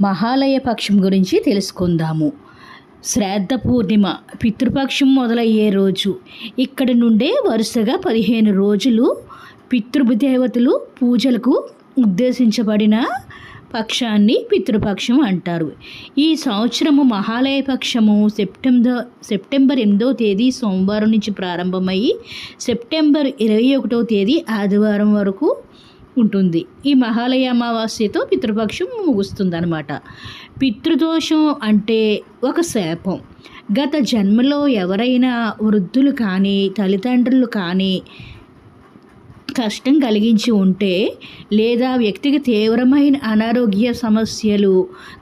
మహాలయ పక్షం గురించి తెలుసుకుందాము. శ్రాద్ధ పూర్ణిమ పితృపక్షం మొదలయ్యే రోజు. ఇక్కడి నుండే వరుసగా పదిహేను రోజులు పితృదేవతలు పూజలకు ఉద్దేశించబడిన పక్షాన్ని పితృపక్షం అంటారు. ఈ సంవత్సరము మహాలయ పక్షము సెప్టెంబర్ సెప్టెంబర్ ఎనిమిదవ తేదీ సోమవారం నుంచి ప్రారంభమయ్యి సెప్టెంబర్ ఇరవై ఒకటవ తేదీ ఆదివారం వరకు ఉంటుంది ఈ మహాలయ అమావాస్యతో పితృపక్షం ముగుస్తుందనమాట పితృదోషం అంటే ఒక శాపం. గత జన్మలో ఎవరైనా వృద్ధులు కానీ తల్లిదండ్రులు కానీ కష్టం కలిగించి ఉంటే లేదా వ్యక్తికి తీవ్రమైన అనారోగ్య సమస్యలు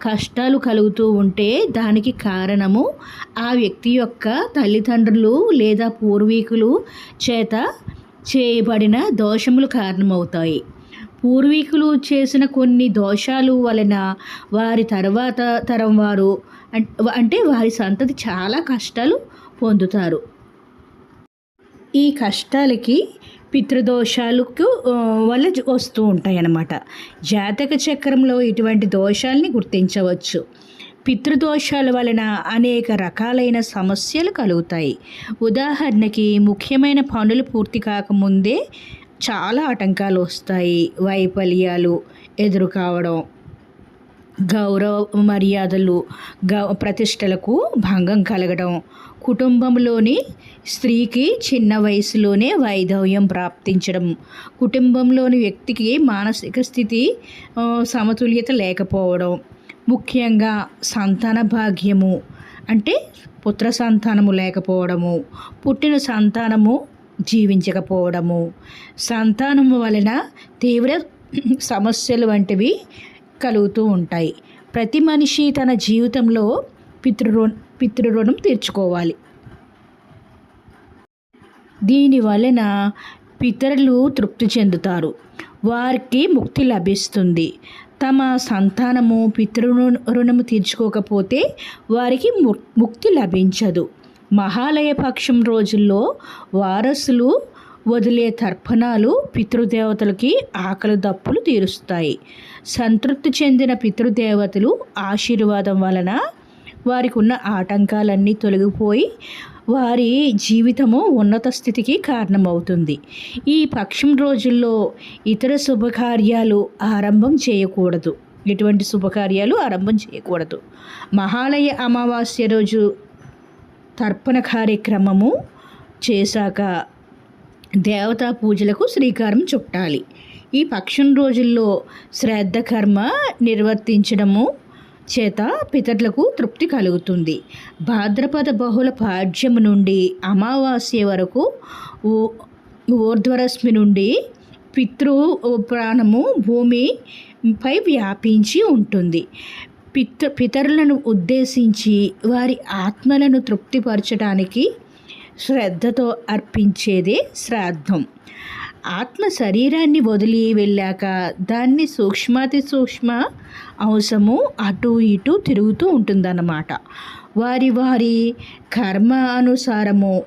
కష్టాలు కలుగుతూ ఉంటే దానికి కారణము ఆ వ్యక్తి యొక్క తల్లిదండ్రులు లేదా పూర్వీకులు చేత చేయబడిన దోషములు కారణమవుతాయి. పూర్వీకులు చేసిన కొన్ని దోషాలు వలన వారి తర్వాత తరం వారు అంటే వారి సంతతి చాలా కష్టాలు పొందుతారు. ఈ కష్టాలకి పితృదోషాలకు వల్ల వస్తూ ఉంటాయి అన్నమాట జాతక చక్రంలో ఇటువంటి దోషాలని గుర్తించవచ్చు. పితృదోషాల వలన అనేక రకాలైన సమస్యలు కలుగుతాయి. ఉదాహరణకి ముఖ్యమైన పనులు పూర్తి కాకముందే చాలా ఆటంకాలు వస్తాయి. వైఫల్యాలు ఎదురు కావడం గౌరవ మర్యాదలు గౌ ప్రతిష్టలకు భంగం కలగడం. కుటుంబంలోని స్త్రీకి చిన్న వయసులోనే వైధవ్యం ప్రాప్తించడం. కుటుంబంలోని వ్యక్తికి మానసిక స్థితి సమతుల్యత లేకపోవడం. ముఖ్యంగా సంతాన భాగ్యము అంటే పుత్ర సంతానము లేకపోవడము. పుట్టిన సంతానము జీవించకపోవడము. సంతానము వలన తీవ్ర సమస్యలు వంటివి కలుగుతూ ఉంటాయి. ప్రతి మనిషి తన జీవితంలో పితృ పితృరుణం తీర్చుకోవాలి. దీని వలన పితరులు తృప్తి చెందుతారు. వారికి ముక్తి లభిస్తుంది. తమ సంతానము పితృ రుణము తీర్చుకోకపోతే వారికి ము- ముక్తి లభించదు. మహాలయ పక్షం రోజుల్లో వారసులు వదిలే తర్పణాలు పితృదేవతలకి ఆకలి దప్పులు తీరుస్తాయి. సంతృప్తి చెందిన పితృదేవతలు ఆశీర్వాదం వలన వారికి ఉన్న ఆటంకాలన్నీ తొలగిపోయి వారి జీవితము ఉన్నత స్థితికి కారణమవుతుంది. ఈ పక్షం రోజుల్లో ఇతర శుభకార్యాలు ఆరంభం చేయకూడదు. ఎటువంటి శుభకార్యాలు ఆరంభం చేయకూడదు. మహాలయ అమావాస్య రోజు తర్పణ కార్యక్రమము చేశాక దేవతా పూజలకు శ్రీకారం చుట్టాలి. ఈ పక్షం రోజుల్లో శ్రాద్ధ కర్మ నిర్వర్తించడము చేత పితరులకు తృప్తి కలుగుతుంది. భాద్రపద బహుళ పాడ్యము నుండి అమావాస్య వరకు ఊర్ధ్వరశ్మి నుండి పితృ ప్రాణము భూమిపై వ్యాపించి ఉంటుంది. పిత పితరులను ఉద్దేశించి వారి ఆత్మలను తృప్తిపరచడానికి శ్రద్ధతో అర్పించేదే శ్రాద్ధం. ఆత్మ శరీరాన్ని వదిలి వెళ్ళాక దాన్ని సూక్ష్మాతి సూక్ష్మ అంశము అటు ఇటు తిరుగుతూ ఉంటుందన్నమాట. వారి వారి కర్మ అనుసారము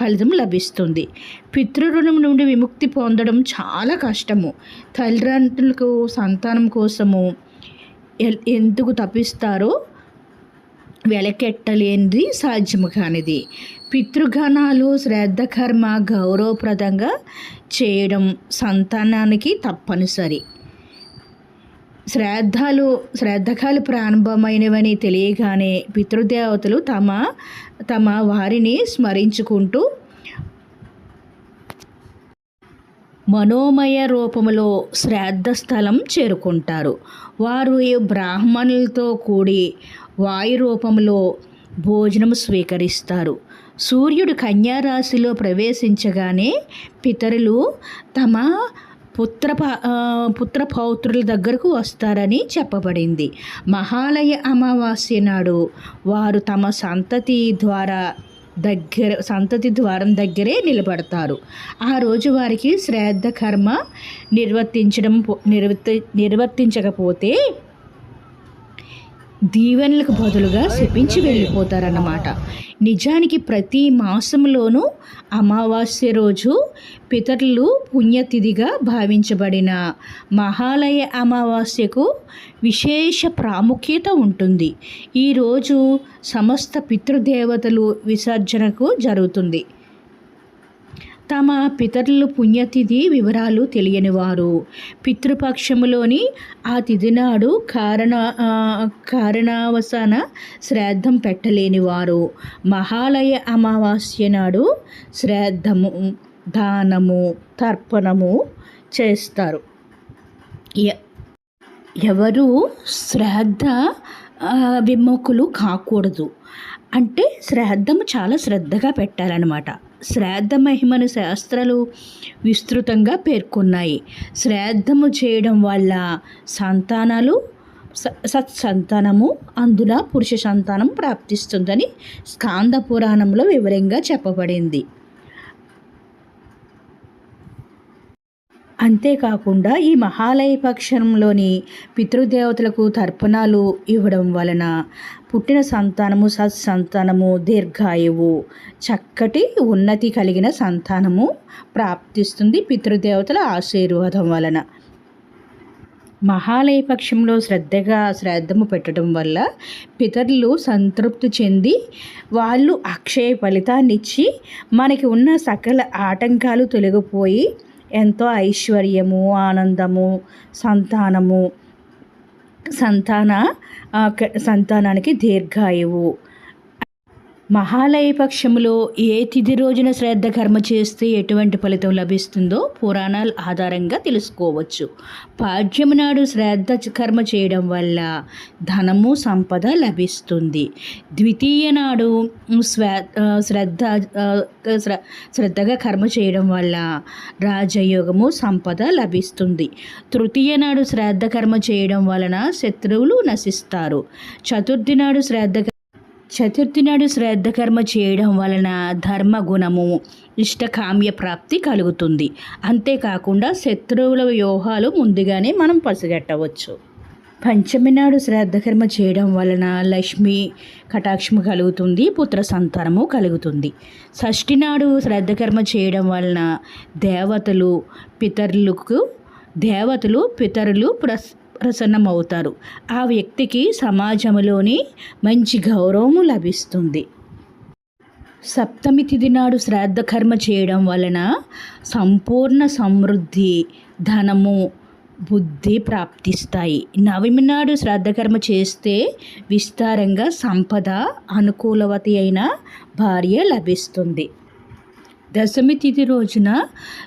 ఫలితం లభిస్తుంది. పితృరుణం నుండి విముక్తి పొందడం చాలా కష్టము. తల్లిదండ్రులకు సంతానం కోసము ఎందుకు తప్పిస్తారో వెలకెట్టలేనిది సాధ్యము కానిది పితృగణాలు శ్రద్ధ కర్మ గౌరవప్రదంగా చేయడం సంతానానికి తప్పనిసరి. శ్రాద్ధాలు శ్రాద్ధకాలు ప్రారంభమైనవని తెలియగానే పితృదేవతలు తమ తమ వారిని స్మరించుకుంటూ మనోమయ రూపములో శ్రాద్ధ స్థలం చేరుకుంటారు. వారు బ్రాహ్మణులతో కూడి వాయు రూపంలో భోజనం స్వీకరిస్తారు. సూర్యుడు కన్యారాశిలో ప్రవేశించగానే పితరులు తమ పుత్ర పుత్ర పౌత్రుల దగ్గరకు వస్తారని చెప్పబడింది. మహాలయ అమావాస్య నాడు వారు తమ సంతతి ద్వారా దగ్గర సంతతి ద్వారం దగ్గరే నిలబడతారు. ఆ రోజు వారికి శ్రాద్ధ కర్మ నిర్వర్తించడం నిర్వర్తి నిర్వర్తించకపోతే దీవెనలకు బదులుగా శపించి వెళ్ళిపోతారన్నమాట. నిజానికి ప్రతి మాసంలోనూ అమావాస్య రోజు పితరులు పుణ్యతిథిగా భావించబడిన మహాలయ అమావాస్యకు విశేష ప్రాముఖ్యత ఉంటుంది. ఈరోజు సమస్త పితృదేవతలు విసర్జనకు జరుగుతుంది. తమ పితరులు పుణ్యతిథి వివరాలు తెలియనివారు. పితృపక్షములోని ఆ తిథి నాడు కారణ కారణావసాన శ్రాద్ధం పెట్టలేని వారు మహాలయ అమావాస్య నాడు శ్రాద్ధము దానము తర్పణము చేస్తారు. ఎ- ఎవరు శ్రాద్ధ ఆ, విముఖులు కాకూడదు. అంటే శ్రాద్ధము చాలా శ్రద్ధగా పెట్టాలన్నమాట. శ్రాద్ధ మహిమను శాస్త్రాలు విస్తృతంగా పేర్కొన్నాయి. శ్రాద్ధము చేయడం వల్ల సంతానాలు స- సత్సంతానము అందున పురుష సంతానం ప్రాప్తిస్తుందని స్కాంద పురాణంలో వివరంగా చెప్పబడింది. అంతేకాకుండా ఈ మహాలయ పక్షంలోని పితృదేవతలకు తర్పణాలు ఇవ్వడం వలన పుట్టిన సంతానము సత్సంతానము దీర్ఘాయువు. చక్కటి ఉన్నతి కలిగిన సంతానము ప్రాప్తిస్తుంది పితృదేవతల ఆశీర్వాదం వలన. మహాలయ పక్షంలో శ్రద్ధగా శ్రద్ధము పెట్టడం వల్ల పితరులు సంతృప్తి చెంది వాళ్ళు అక్షయ ఫలితాన్ని ఇచ్చి మనకి ఉన్న సకల ఆటంకాలు తొలగిపోయి ఎంతో ఐశ్వర్యము ఆనందము సంతానము. సంతాన సంతానానికి దీర్ఘాయువు. మహాలయ పక్షంలో ఏ తిథి రోజున శ్రద్ధ కర్మ చేస్తే ఎటువంటి ఫలితం లభిస్తుందో పురాణాల ఆధారంగా తెలుసుకోవచ్చు. పాడ్యము నాడు శ్రద్ధ కర్మ చేయడం వల్ల ధనము సంపద లభిస్తుంది. ద్వితీయ నాడు స్వా శ్రద్ధ శ్ర- శ్రద్ధగా కర్మ చేయడం వల్ల రాజయోగము సంపద లభిస్తుంది. తృతీయ నాడు శ్రాద్ధ కర్మ చేయడం వలన శత్రువులు నశిస్తారు. చతుర్థి నాడు శ్రద్ధ చతుర్థి నాడు శ్రద్ధకర్మ చేయడం వలన ధర్మగుణము ఇష్టకామ్య ప్రాప్తి కలుగుతుంది. అంతేకాకుండా శత్రువుల వ్యూహాలు ముందుగానే మనం పసిగట్టవచ్చు. పంచమి నాడు శ్రాద్ధకర్మ చేయడం వలన లక్ష్మి కటాక్షము కలుగుతుంది పుత్ర సంతానము కలుగుతుంది. షష్ఠి నాడు శ్రాద్ధకర్మ చేయడం వలన దేవతలు పితరులకు దేవతలు పితరులు ప్రస్ ప్రసన్నమవుతారు. ఆ వ్యక్తికి సమాజంలోని మంచి గౌరవము లభిస్తుంది. సప్తమి తిథి నాడు శ్రాద్ధకర్మ చేయడం వలన సంపూర్ణ సమృద్ధి ధనము బుద్ధి ప్రాప్తిస్తాయి. నవమి నాడు శ్రాద్ధకర్మ చేస్తే విస్తారంగా సంపద అనుకూలవతి అయిన భార్య లభిస్తుంది. దశమి తిథి రోజున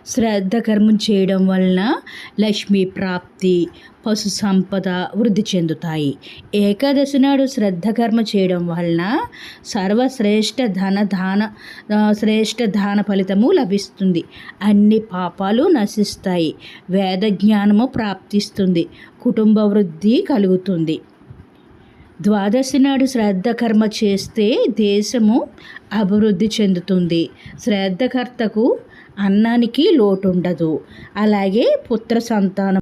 శ్రద్ధ కర్మం చేయడం వలన లక్ష్మీ ప్రాప్తి పశు సంపద వృద్ధి చెందుతాయి. ఏకాదశి నాడు శ్రద్ధ కర్మ చేయడం వలన సర్వశ్రేష్ఠ ధన దాన శ్రేష్ఠ దాన ఫలితము లభిస్తుంది. అన్ని పాపాలు నశిస్తాయి. వేద జ్ఞానము ప్రాప్తిస్తుంది. కుటుంబ వృద్ధి కలుగుతుంది. ద్వాదశి నాడు శ్రాద్ధకర్మ చేస్తే దేశము అభివృద్ధి చెందుతుంది. శ్రాద్ధకర్తకు అన్నానికి లోటు ఉండదు అలాగే పుత్ర సంతానం.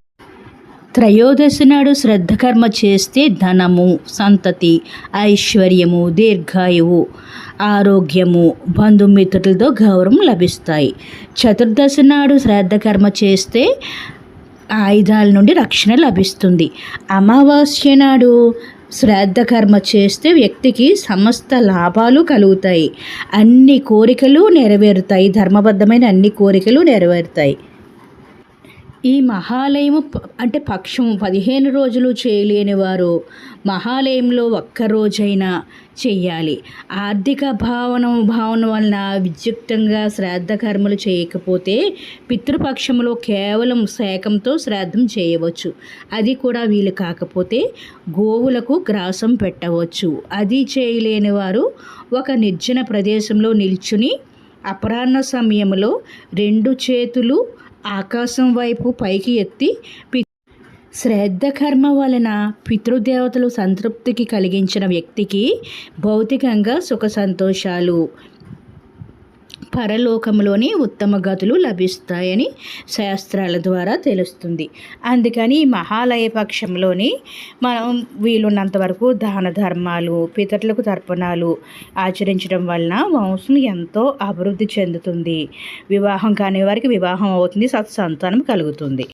త్రయోదశి నాడు శ్రద్ధకర్మ చేస్తే ధనము సంతతి ఐశ్వర్యము దీర్ఘాయువు ఆరోగ్యము బంధుమిత్రులతో గౌరవం లభిస్తాయి. చతుర్దశి నాడు శ్రాద్ధకర్మ చేస్తే ఆయుధాల నుండి రక్షణ లభిస్తుంది. అమావాస్య నాడు శ్రాద్ధ కర్మ చేస్తే వ్యక్తికి సమస్త లాభాలు కలుగుతాయి. అన్ని కోరికలు నెరవేరుతాయి. ధర్మబద్ధమైన అన్ని కోరికలు నెరవేరుతాయి. ఈ మహాలయము అంటే పక్షం పదిహేను రోజులు చేయలేని వారు మహాలయంలో ఒక్క రోజైనా చెయ్యాలి. ఆర్థిక భావన భావన వలన విద్యుక్తంగా శ్రాద్ధ కర్మలు చేయకపోతే పితృపక్షంలో కేవలం శాకంతో శ్రాద్ధం చేయవచ్చు. అది కూడా వీలు కాకపోతే గోవులకు గ్రాసం పెట్టవచ్చు. అది చేయలేని వారు ఒక నిర్జన ప్రదేశంలో నిల్చుని అపరాహ్న సమయంలో రెండు చేతులు ఆకాశం వైపు పైకి ఎత్తి శ్రద్ధ కర్మ వలన పితృదేవతలు సంతృప్తికి కలిగించిన వ్యక్తికి భౌతికంగా సుఖ సంతోషాలు. పరలోకంలోని ఉత్తమ గతులు లభిస్తాయని శాస్త్రాల ద్వారా తెలుస్తుంది. అందుకని ఈ మహాలయ పక్షంలోని మనం వీలున్నంత వరకు దాన ధర్మాలు పితరులకు తర్పణాలు ఆచరించడం వలన వంశం ఎంతో అభివృద్ధి చెందుతుంది. వివాహం కాని వారికి వివాహం అవుతుంది సత్సంతానం కలుగుతుంది.